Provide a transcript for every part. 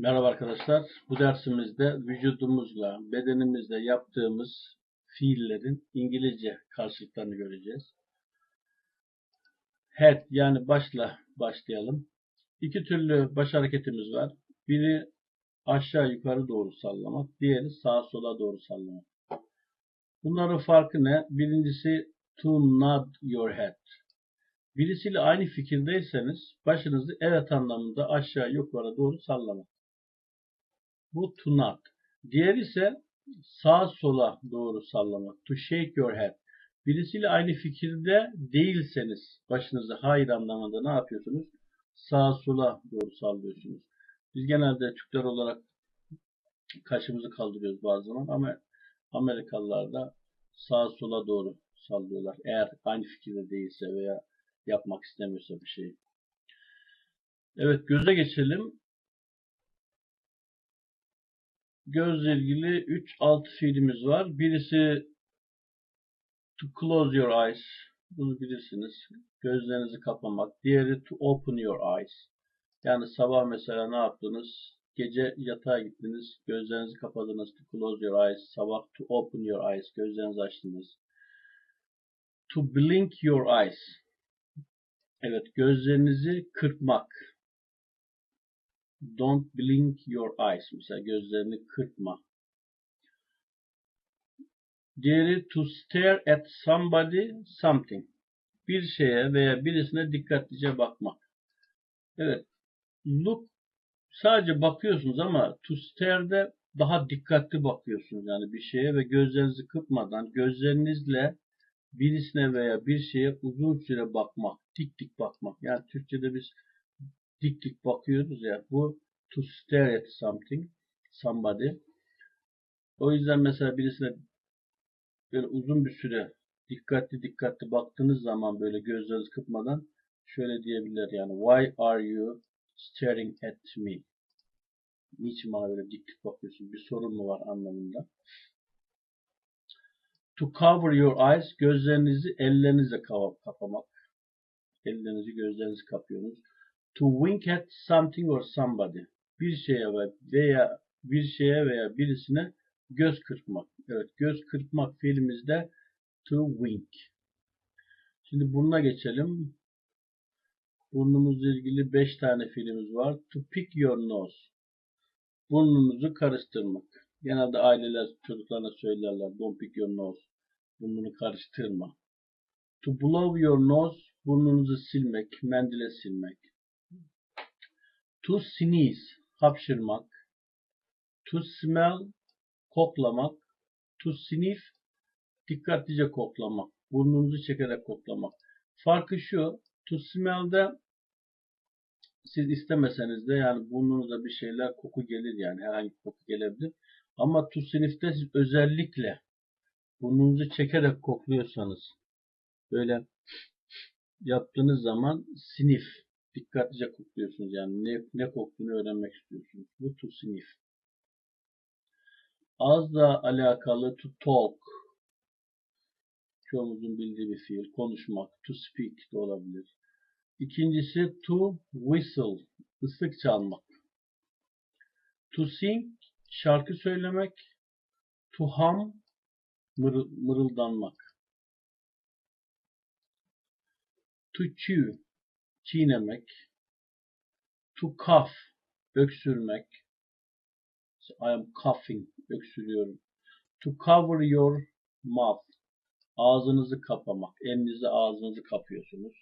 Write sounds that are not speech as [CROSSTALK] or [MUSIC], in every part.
Merhaba arkadaşlar. Bu dersimizde vücudumuzla, bedenimizle yaptığımız fiillerin İngilizce karşılıklarını göreceğiz. Head yani başla başlayalım. İki türlü baş hareketimiz var. Biri aşağı yukarı doğru sallamak, diğeri sağa sola doğru sallamak. Bunların farkı ne? Birincisi to nod your head. Birisiyle aynı fikirdeyseniz başınızı evet anlamında aşağı yukarı doğru sallamak. Bu to nod. Diğer ise sağa sola doğru sallamak. To shake your head. Birisiyle aynı fikirde değilseniz başınızı hayır anlamında ne yapıyorsunuz? Sağa sola doğru sallıyorsunuz. Biz genelde Türkler olarak kaşımızı kaldırıyoruz bazı zaman ama Amerikalılar da sağa sola doğru sallıyorlar. Eğer aynı fikirde değilse veya yapmak istemiyorsa bir şey. Evet göze geçelim. Gözle ilgili 3 alt fiilimiz var. Birisi to close your eyes. Bunu bilirsiniz. Gözlerinizi kapamak. Diğeri to open your eyes. Yani sabah mesela ne yaptınız? Gece yatağa gittiniz. Gözlerinizi kapadınız. To close your eyes. Sabah to open your eyes. Gözlerinizi açtınız. To blink your eyes. Evet, gözlerinizi kırpmak. Don't blink your eyes. Mesela gözlerini kırpma. Diğeri to stare at somebody, something. Bir şeye veya birisine dikkatlice bakmak. Evet, look sadece bakıyorsunuz ama to stare'de daha dikkatli bakıyorsunuz yani bir şeye ve gözlerinizi kırpmadan gözlerinizle birisine veya bir şeye uzun süre bakmak, dik dik bakmak. Yani Türkçe'de biz dik dik bakıyoruz ya. Bu to stare at something, somebody. O yüzden mesela birisine böyle uzun bir süre dikkatli dikkatli baktığınız zaman böyle gözlerinizi kırpmadan şöyle diyebilir yani Why are you staring at me? Niçin bana böyle dik dik bakıyorsun? Bir sorun mu var anlamında. To cover your eyes, gözlerinizi ellerinizle kapamak. Ellerinizi gözlerinizi kapıyorsunuz. To wink at something or somebody. Bir şeye veya bir şeye veya birisine göz kırpmak. Evet, göz kırpmak fiilimizde to wink. Şimdi bununla geçelim. Burnumuzla ilgili 5 tane fiilimiz var. To pick your nose. Burnunuzu karıştırmak. Genelde aileler çocuklarına söylerler. Don't pick your nose. Burnunu karıştırma. To blow your nose. Burnunuzu silmek. Mendile silmek. To sneeze. Hapşırmak. To smell. Koklamak. To sniff. Dikkatlice koklamak. Burnunuzu çekerek koklamak. Farkı şu. To smell'de siz istemeseniz de yani burnunuza bir şeyler koku gelir yani herhangi bir koku gelebilir. Ama to sniff'te siz özellikle burnunuzu çekerek kokluyorsanız böyle yaptığınız zaman sniff dikkatlice kokluyorsunuz yani ne, ne koktuğunu öğrenmek istiyorsunuz. Bu to sniff. Ağızla alakalı to talk çoğumuzun bildiği bir fiil. Konuşmak, to speak de olabilir. İkincisi to whistle, ıslık çalmak. To sing, şarkı söylemek. To hum, mır, mırıldanmak. To chew, çiğnemek. To cough, öksürmek. So I am coughing, öksürüyorum. To cover your mouth, ağzınızı kapamak. Elinizle ağzınızı kapıyorsunuz.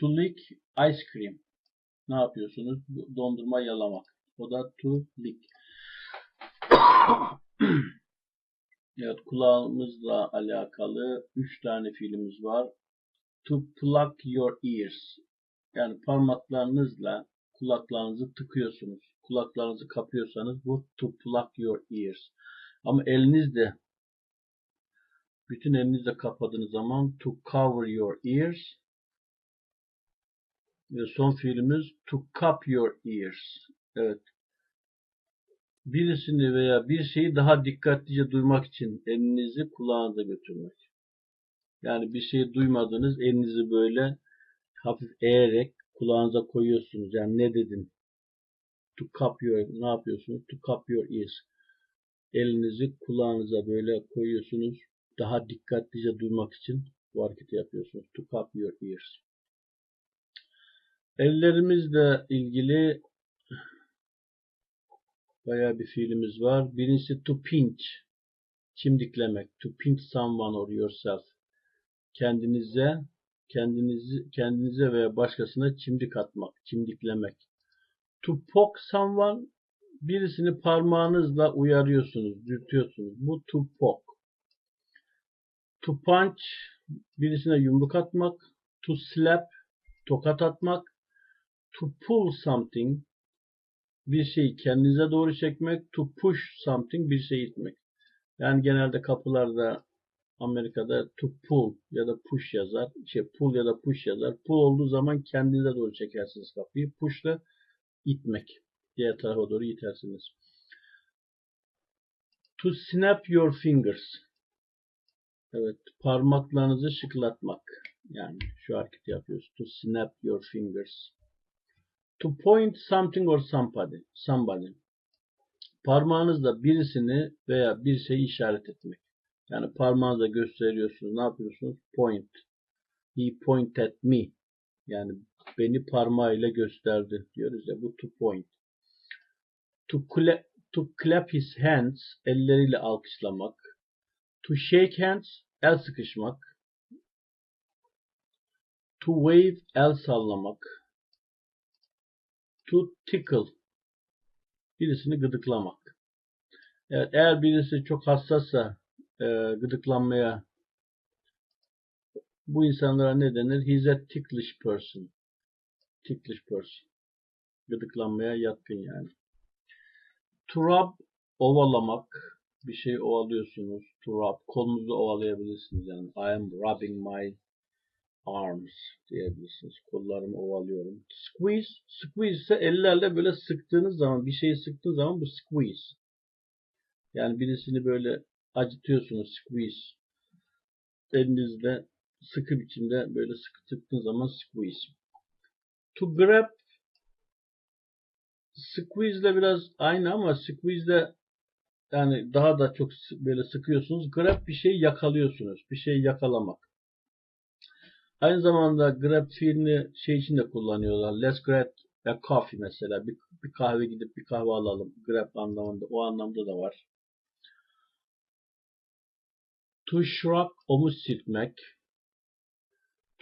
To lick ice cream. Ne yapıyorsunuz? Dondurma yalamak. O da to lick. [COUGHS] evet kulağımızla alakalı 3 tane fiilimiz var. To plug your ears. Yani parmaklarınızla kulaklarınızı tıkıyorsunuz. Kulaklarınızı kapıyorsanız bu to plug your ears. Ama elinizle bütün elinizle kapadığınız zaman to cover your ears ve son fiilimiz to cup your ears. Evet. Birisini veya bir şeyi daha dikkatlice duymak için elinizi kulağınıza götürmek. Yani bir şeyi duymadınız elinizi böyle hafif eğerek kulağınıza koyuyorsunuz. Yani ne dedin To cup your ne yapıyorsunuz? To cup your ears. Elinizi kulağınıza böyle koyuyorsunuz. Daha dikkatlice duymak için bu hareketi yapıyorsunuz. To cup your ears. Ellerimizle ilgili bayağı bir fiilimiz var. Birincisi to pinch. Çimdiklemek. To pinch someone or yourself. Kendinize kendinizi kendinize veya başkasına çimdik atmak, çimdiklemek. To poke someone birisini parmağınızla uyarıyorsunuz, dürtüyorsunuz. Bu to poke. To punch birisine yumruk atmak. To slap tokat atmak. To pull something bir şeyi kendinize doğru çekmek. To push something bir şeyi itmek. Yani genelde kapılarda Amerika'da to pull ya da push yazar. Şey pull ya da push yazar. Pull olduğu zaman kendinize doğru çekersiniz kapıyı. Push da itmek. Diğer tarafa doğru itersiniz. To snap your fingers. Evet, parmaklarınızı şıklatmak. Yani şu hareketi yapıyoruz. To snap your fingers. To point something or somebody. Somebody. Parmağınızla birisini veya bir şeyi işaret etmek. Yani parmağınızla gösteriyorsunuz. Ne yapıyorsunuz? Point. He pointed me. Yani beni parmağıyla gösterdi diyoruz ya. Bu to point. To clap, to clap his hands. Elleriyle alkışlamak. To shake hands. El sıkışmak. To wave. El sallamak. To tickle. Birisini gıdıklamak. Evet, eğer birisi çok hassassa e, gıdıklanmaya bu insanlara ne denir? He's a ticklish person. Ticklish person. Gıdıklanmaya yatkın yani. To rub, ovalamak. Bir şey ovalıyorsunuz. To rub. Kolunuzu ovalayabilirsiniz yani. I am rubbing my arms diyebilirsiniz. Kollarımı ovalıyorum. Squeeze. Squeeze ise ellerle böyle sıktığınız zaman, bir şeyi sıktığınız zaman bu squeeze. Yani birisini böyle acıtıyorsunuz squeeze. Elinizde sıkı biçimde böyle sıkı tıktığınız zaman squeeze. To grab squeeze ile biraz aynı ama squeeze ile yani daha da çok böyle sıkıyorsunuz. Grab bir şey yakalıyorsunuz. Bir şey yakalamak. Aynı zamanda grab fiilini şey için de kullanıyorlar. Let's grab a coffee mesela. Bir, bir kahve gidip bir kahve alalım. Grab anlamında. O anlamda da var. Shrug omuz silkmek.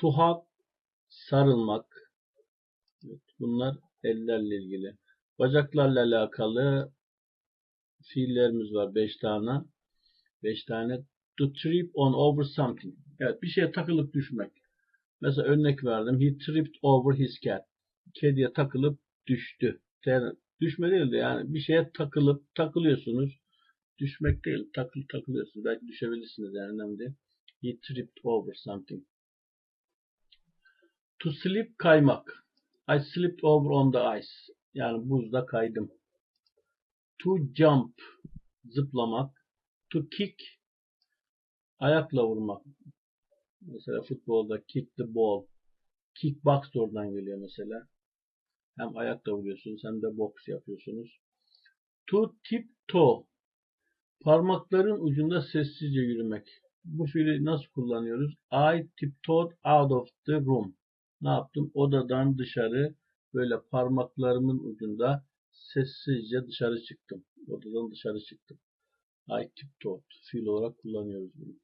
Hug sarılmak. Evet, bunlar ellerle ilgili. Bacaklarla alakalı fiillerimiz var 5 tane. 5 tane. To trip on over something. Evet bir şeye takılıp düşmek. Mesela örnek verdim. He tripped over his cat. Kediye takılıp düştü. Düşme değil de yani bir şeye takılıp takılıyorsunuz. Düşmek değil, takıl takılıyorsunuz. Belki düşebilirsiniz yani önemli değil. He tripped over something. To slip kaymak. I slipped over on the ice. Yani buzda kaydım. To jump zıplamak. To kick ayakla vurmak. Mesela futbolda kick the ball. Kickbox da oradan geliyor mesela. Hem ayakla vuruyorsunuz hem de boks yapıyorsunuz. To tiptoe Parmakların ucunda sessizce yürümek. Bu fiili nasıl kullanıyoruz? I tiptoed out of the room. Ne yaptım? Odadan dışarı böyle parmaklarımın ucunda sessizce dışarı çıktım. Odadan dışarı çıktım. I tiptoed fiil olarak kullanıyoruz bunu.